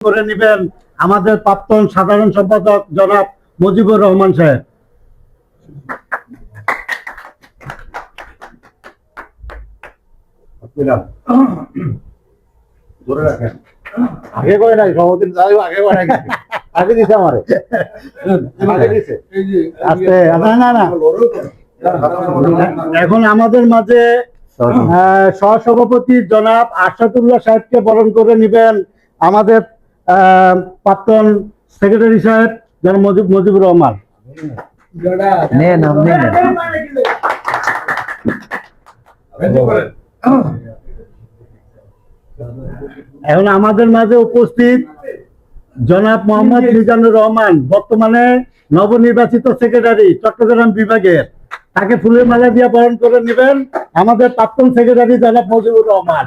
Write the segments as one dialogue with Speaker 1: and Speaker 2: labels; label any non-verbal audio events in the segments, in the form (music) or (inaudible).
Speaker 1: করে নেবেন আমাদের প্রাক্তন সাধারণ সম্পাদক জনাব মুজিবুর রহমান সাহেব।
Speaker 2: ধরে রাখেন। আগে করে নাই সভাপতি যাই আগে করে নাই আগে দিছে আমারে। আগে দিছে।
Speaker 1: আস্তে না না না। এখন আমাদের মাঝে আহ, সহসভাপতি জনাব আশাতুল্লাহ সাহেবকে বরণ করে নেবেন আমাদের প্রাক্তন সেক্রেটারি সাহেব জনাব মজিব মুজিবুর রহমান।
Speaker 3: নেন আপনি
Speaker 1: এখন আমাদের মাঝে উপস্থিত জনাব মোহাম্মদ মিজানুর রহমান বর্তমানে নবনির্বাচিত সেক্রেটারি চট্টগ্রাম বিভাগের। তাকে ফুলের মালা দিয়ে বরণ করে নেবেন আমাদের প্রাক্তন সেক্রেটারি জনাব মুজিবুর রহমান।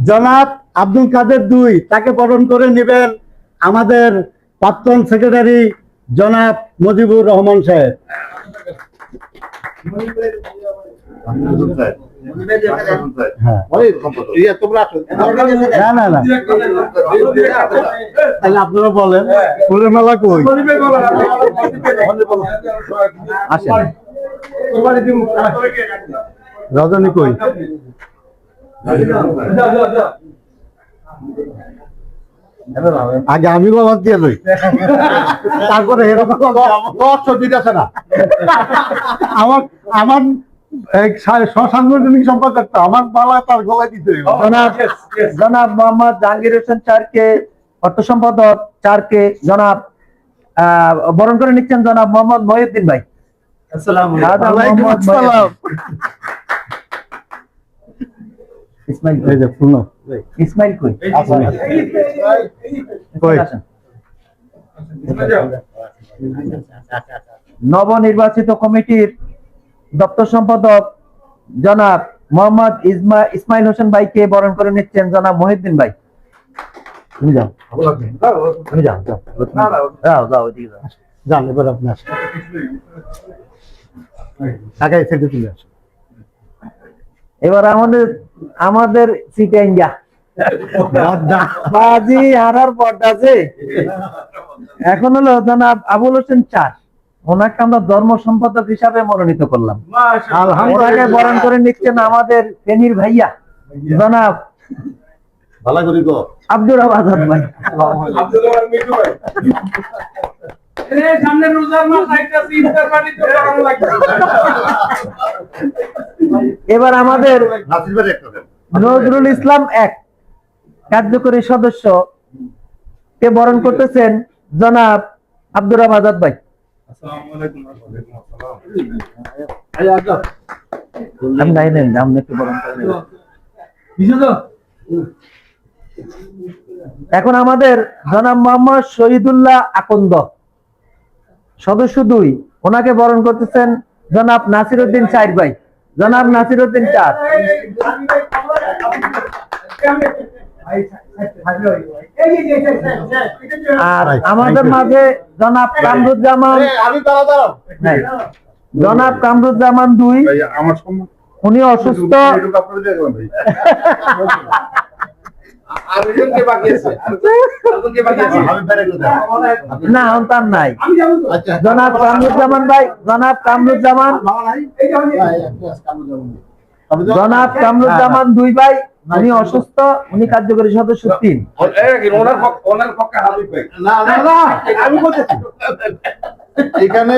Speaker 1: জনাব আব্দুল কাদের দুই তাকে বরণ করে নেবেন আমাদের প্রাক্তন সেক্রেটারি জনাব মজিবুর রহমান সাহেব। হ্যাঁ। আপনারা বলেন। ফুলের মেলা কই? আসেন। রজনী কই? আগে আমি বাবা দিয়ে লই। তারপরে এরকম
Speaker 2: দশ দিতেছে না?
Speaker 1: আমার আমার বালা তার গলায় দিতে হইব।
Speaker 3: জনাব জনাব মোহাম্মদ জাহাঙ্গীর হোসেন চারকে অর্থ সম্পাদক চারকে জনাব আহ, বরণ করে নিচ্ছেন জনাব মোহাম্মদ মহিউদ্দিন ভাই।
Speaker 1: আসসালাম।
Speaker 3: ইসমাইল
Speaker 1: এই যে শুনো
Speaker 3: ইসমাইল কই?
Speaker 1: কই?
Speaker 3: নবনির্বাচিত কমিটির দপ্তর সম্পাদক জনাব মোহাম্মদ ইসমা ইসমাইল হোসেন ভাইকে বরণ করে নিচ্ছেন জনাব মহিউদ্দিন ভাই। তুমি যাও। তুমি যাও যাও। যাও যাও ওইদিকে যাও।
Speaker 1: যান এবার আপনি আসেন। আসেন
Speaker 3: এবার আমাদের আমাদের বাজি হারার পর্দা আছে এখন হলো জনাব আবুল হোসেন চার ওনাকে আমরা ধর্ম সম্পাদক হিসাবে মনোনীত করলাম। ওনাকে বরণ করে নিচ্ছেন আমাদের ফেনীর ভাইয়া জনাব
Speaker 2: ভালো করি গো
Speaker 3: আব্দুর আবাদ ভাই।
Speaker 4: সামনে রোজার মাস আইতাছে ইফতার পার্টি তো করানো লাগবে।
Speaker 3: এবার আমাদের
Speaker 2: ভাই
Speaker 3: নজরুল ইসলাম এক। কার্যকরী সদস্য কে বরণ করতেছেন জনাব আব্দুর ভাই। বরণ করে নেন। এখন আমাদের জনাব মোহাম্মদ শহীদুল্লাহ আকন্দ। সদস্য দুই ওনাকে বরণ করতেছেন জনাব নাসির উদ্দিন চার ভাই। জনাব নাসির উদ্দিন চার আর আমাদের মাঝে জনাব কামরুজ্জামান জনাব কামরুজ্জামান দুই।
Speaker 2: আমার সম্মান
Speaker 3: উনি অসুস্থ। (laughs) না তার নাই।
Speaker 4: আমি যাব তো।
Speaker 2: আচ্ছা।
Speaker 3: জনাব কামরুজ্জামান ভাই জনাব কামরুজ্জামান।
Speaker 4: এই যে আমি
Speaker 3: জনাব কামরুজ্জামান দুই ভাই উনি অসুস্থ উনি কার্যকরী সদস্য তিন।
Speaker 2: ওনার পক্ষ- ওনার পক্ষে হাবিব ভাই। না না না। আমি বলতেছি। এখানে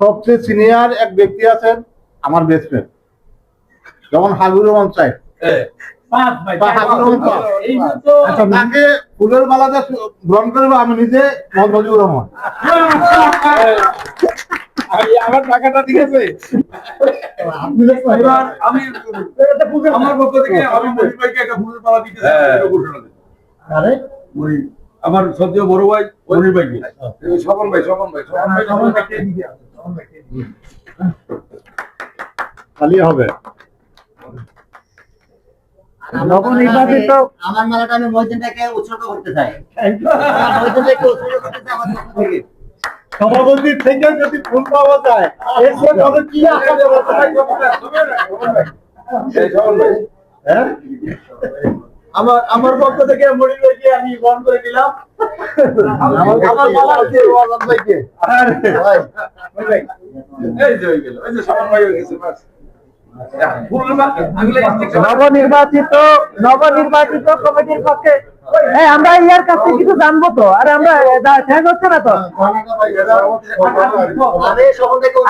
Speaker 2: সবচেয়ে সিনিয়র এক ব্যক্তি আছেন আমার বেস্ট ফ্রেন্ড যেমন হাবিবুর রহমান সাহেব।
Speaker 4: ভাই
Speaker 2: আচ্ছা তাকে ফুলের মালা দিয়ে গ্রহণ করব আমি নিজে রহমান
Speaker 4: আমার টাকাটা ঠিক আছে আমি আমার পক্ষ থেকে আমি মনির ভাইকে একটা ফুলের মালা দিতে ঘোষণা দিই।
Speaker 1: আরে?
Speaker 4: আমার সবচেয়ে বড় ভাই মনির এই স্বপন ভাই স্বপন ভাই স্বপন ভাই। স্বপন ভাইকে।
Speaker 1: খালি হবে।
Speaker 3: নবনির্বাচিত
Speaker 5: আমার মালাটা আমি মহিদিনটাকে উৎসর্গ করতে চাই। মহিদিনটাকে উৎসর্গ করতে চাই আমার পক্ষ থেকে।
Speaker 1: সভাপতির থেকে যদি ফুল পাওয়া যায় বড় কি? আশা হ্যাঁ? আমার আমার পক্ষ থেকে মনির ভাইকে আমি বহন করে দিলাম আমার ভাই
Speaker 4: এই যে হয়ে গেল। এই যে ভাই হয়ে গেছে বাস ফুলের মালা আগলে
Speaker 3: নবনির্বাচিত নবনির্বাচিত কমিটির পক্ষে। এই আমরা ইয়ার কাছে কিছু জানব তো? আরে আমরা শেষ হচ্ছে না তো?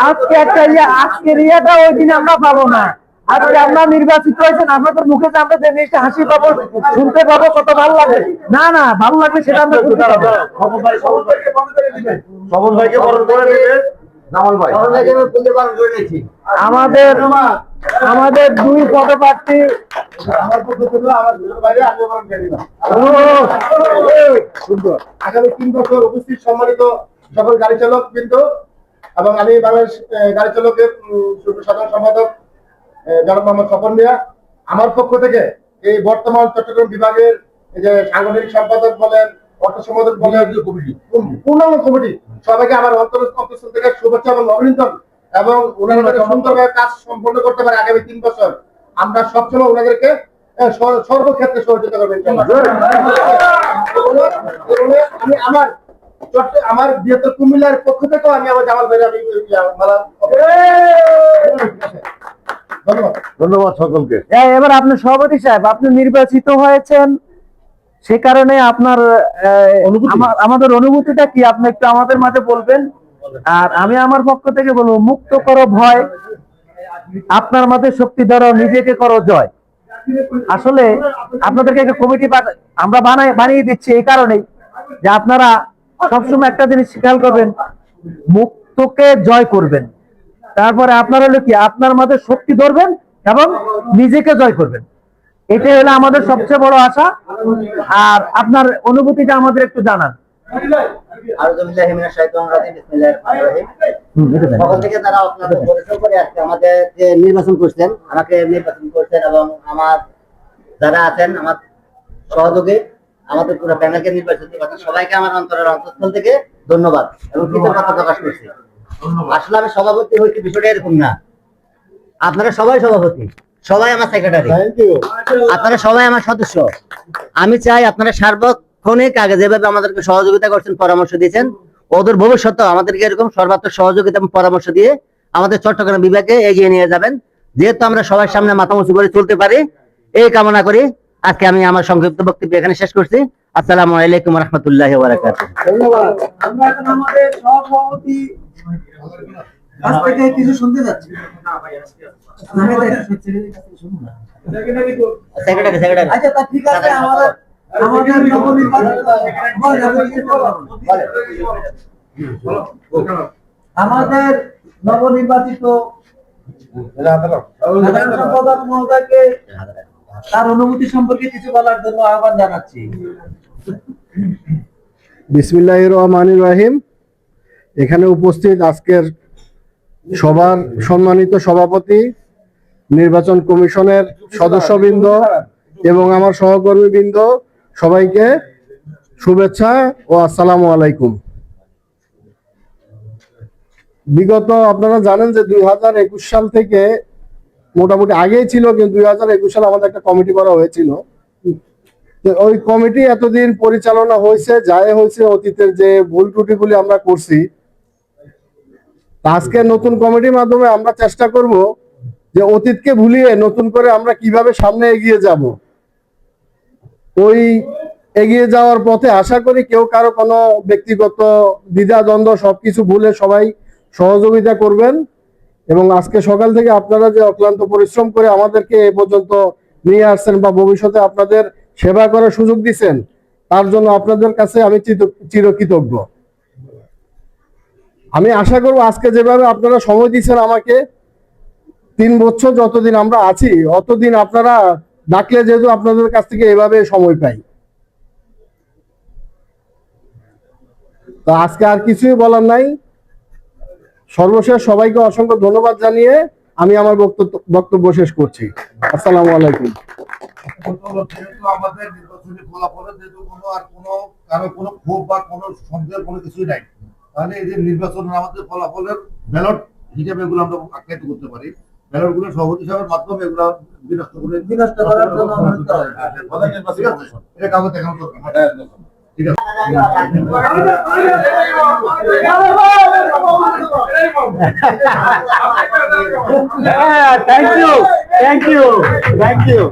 Speaker 3: আজকে একটা ইয়া আজকের ইয়াটা ওই দিন আমরা পাবো না। আজকে আমরা নির্বাচিত হয়েছেন আপনাদের মুখে যে আমরা যে জিনিসটা হাসি পাবো শুনতে পাবো কত ভালো লাগে। না না ভালো লাগবে সেটা আমরা শুনতে পাবো।
Speaker 1: খবর ভাইকে বহন করে দিবেন খবর ভাইকে বহন করে দিবেন
Speaker 2: জামাল ভাই।
Speaker 5: সকল থেকে আমি ফুলের বারণ করে নিয়েছি
Speaker 3: আমাদের আমাদের দুই
Speaker 2: না সুন্দর আগামী তিন বছর উপস্থিত সম্মানিত সকল গাড়ি চালক কিন্তু এবং আমি বাংলাদেশ গাড়ি চালকের সাধারণ সম্পাদক জনাব মোহাম্মদ স্বপন মিয়া। আমার পক্ষ থেকে এই বর্তমান চট্টগ্রাম বিভাগের এই যে সাংগঠনিক সম্পাদক বলেন অর্থ সম্পাদক বলেন কমিটি। পূর্ণাঙ্গ কমিটি। সবাইকে আমার অন্তর থেকে শুভেচ্ছা এবং অভিনন্দন। এবং ওনারা সুন্দরভাবে কাজ সম্পন্ন করতে পারে আগামী তিন বছর আমরা সবসময় ওনাদেরকে সর্বক্ষেত্রে সহযোগিতা করবেন। আমি আমার আমার বৃহত্তর কুমিল্লার পক্ষ থেকেও আমি আমার জামাল ভাইয়ের আমি ধন্যবাদ।
Speaker 1: ধন্যবাদ সকলকে।
Speaker 3: এবার আপনি সভাপতি সাহেব আপনি নির্বাচিত হয়েছেন সে কারণে আপনার আমাদের অনুভূতিটা কি? আপনি একটু আমাদের মাঝে বলবেন। আর আমি আমার পক্ষ থেকে বলব, মুক্ত করো ভয়, আপনার মাঝে শক্তি ধরো, নিজেকে করো জয়। আসলে আপনাদেরকে একটা কমিটি আমরা বানাই বানিয়ে দিচ্ছি এই কারণেই যে আপনারা সবসময় একটা জিনিস খেয়াল করবেন, মুক্তকে জয় করবেন। তারপরে আপনারা হলো কি, আপনার মাঝে শক্তি ধরবেন এবং নিজেকে জয় করবেন। এটাই হলো আমাদের সবচেয়ে বড় আশা। আর আপনার অনুভূতিটা আমাদের একটু জানান।
Speaker 5: আমাদের যে নির্বাচন করছেন আমাকে নির্বাচন করছেন এবং আমার যারা আছেন আমার সহযোগী আমাদের পুরো প্যানেলকে নির্বাচিত করছেন সবাইকে আমার অন্তরের অন্তঃস্থল থেকে ধন্যবাদ এবং কৃতজ্ঞতা প্রকাশ করছি। আসলে আমি সভাপতি হয়েছি বিষয়টা এরকম না। আপনারা সবাই সভাপতি সবাই আমার সেক্রেটারি আপনারা সবাই আমার সদস্য। আমি চাই আপনারা সার্বক্ষণিক আগে যেভাবে আমাদেরকে সহযোগিতা করছেন পরামর্শ দিয়েছেন ওদের ভবিষ্যতেও আমাদেরকে এরকম সর্বাত্মক সহযোগিতা এবং পরামর্শ দিয়ে আমাদের চট্টগ্রাম বিভাগে এগিয়ে নিয়ে যাবেন। যেহেতু আমরা সবার সামনে মাথা উঁচু করে চলতে পারি এই কামনা করি। আজকে আমি আমার সংক্ষিপ্ত বক্তব্য এখানে শেষ করছি। আসসালামু আলাইকুম রহমতুল্লাহ বারাকাতুহ।
Speaker 2: ধন্যবাদ।
Speaker 3: আমরা এখন আমাদের সভাপতি কাছ থেকে কিছু শুনতে যাচ্ছি
Speaker 5: সেক্রেটারি সেক্রেটারি
Speaker 3: আচ্ছা তা ঠিক আছে আমাদের আমাদের নবনির্বাচিত আমাদের নবনির্বাচিত সম্পাদক মহোদয়কে তার অনুভূতি সম্পর্কে কিছু বলার জন্য আহ্বান জানাচ্ছি।
Speaker 6: বিসমিল্লাহ রহমানির রাহিম। এখানে উপস্থিত আজকের সবার সম্মানিত সভাপতি নির্বাচন কমিশনের সদস্যবৃন্দ এবং আমার সহকর্মীবৃন্দ সবাইকে শুভেচ্ছা ও আসসালামু আলাইকুম। বিগত আপনারা জানেন যে দুই হাজার একুশ সাল থেকে মোটামুটি আগেই ছিল, কিন্তু দুই হাজার একুশ সালে আমাদের একটা কমিটি করা হয়েছিল। ওই কমিটি এতদিন পরিচালনা হয়েছে, যাই হয়েছে, অতীতের যে ভুল ত্রুটিগুলি আমরা করছি, আজকে নতুন কমিটির মাধ্যমে আমরা চেষ্টা করব যে অতীতকে ভুলিয়ে নতুন করে আমরা কীভাবে সামনে এগিয়ে যাব। ওই এগিয়ে যাওয়ার পথে আশা করি কেউ কারও কোনো ব্যক্তিগত দ্বিধা, দ্বন্দ্ব, সবকিছু ভুলে সবাই সহযোগিতা করবেন। এবং আজকে সকাল থেকে আপনারা যে অক্লান্ত পরিশ্রম করে আমাদেরকে এ পর্যন্ত নিয়ে আসছেন বা ভবিষ্যতে আপনাদের সেবা করার সুযোগ দিচ্ছেন, তার জন্য আপনাদের কাছে আমি চিরকৃতজ্ঞ। আমি আশা করব আজকে যেভাবে আপনারা সময় দিচ্ছেন আমাকে, তিন বছর যতদিন আমরা আছি, অতদিন আপনারা ডাকলে যেহেতু আপনাদের কাছ থেকে এভাবে সময় পাই। তো আজকে আর কিছুই বলার নাই। সর্বশেষ সবাইকে অসংখ্য ধন্যবাদ জানিয়ে আমি আমার বক্তব্য শেষ করছি। আসসালামু আলাইকুম।
Speaker 7: যেহেতু আমাদের ফলাফলের ব্যালট হিসেবে আমরা আখ্যায়িত করতে পারি। ব্যালটগুলো সভাপতি সাহেবের মাধ্যমে এগুলো বিনষ্ট করে
Speaker 5: বিনষ্ট করার জন্য।
Speaker 7: এটা কাগজ দেখানো দরকার ঠিক আছে।
Speaker 1: হ্যাঁ thank you thank you thank you